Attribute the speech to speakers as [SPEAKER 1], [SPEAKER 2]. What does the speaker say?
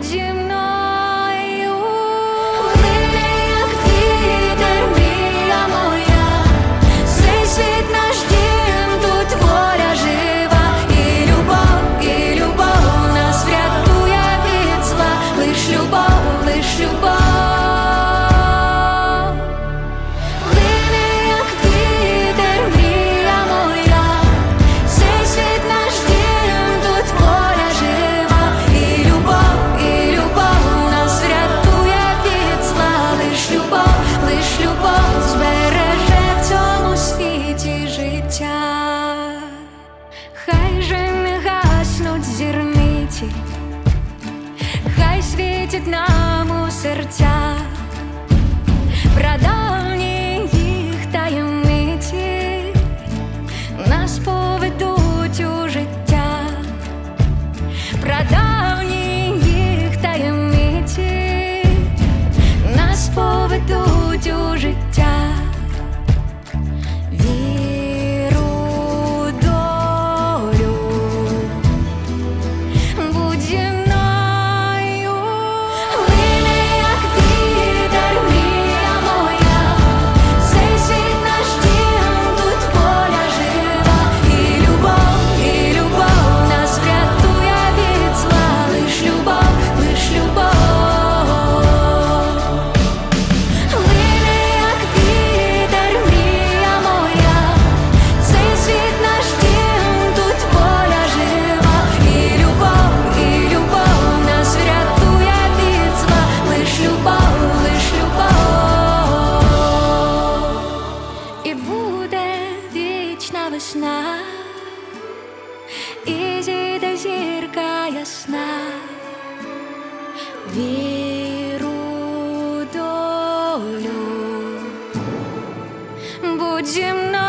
[SPEAKER 1] would you світі, хай світить нам у серцях. весна, і зійде зірка ясна, віру долю, будь зі мною.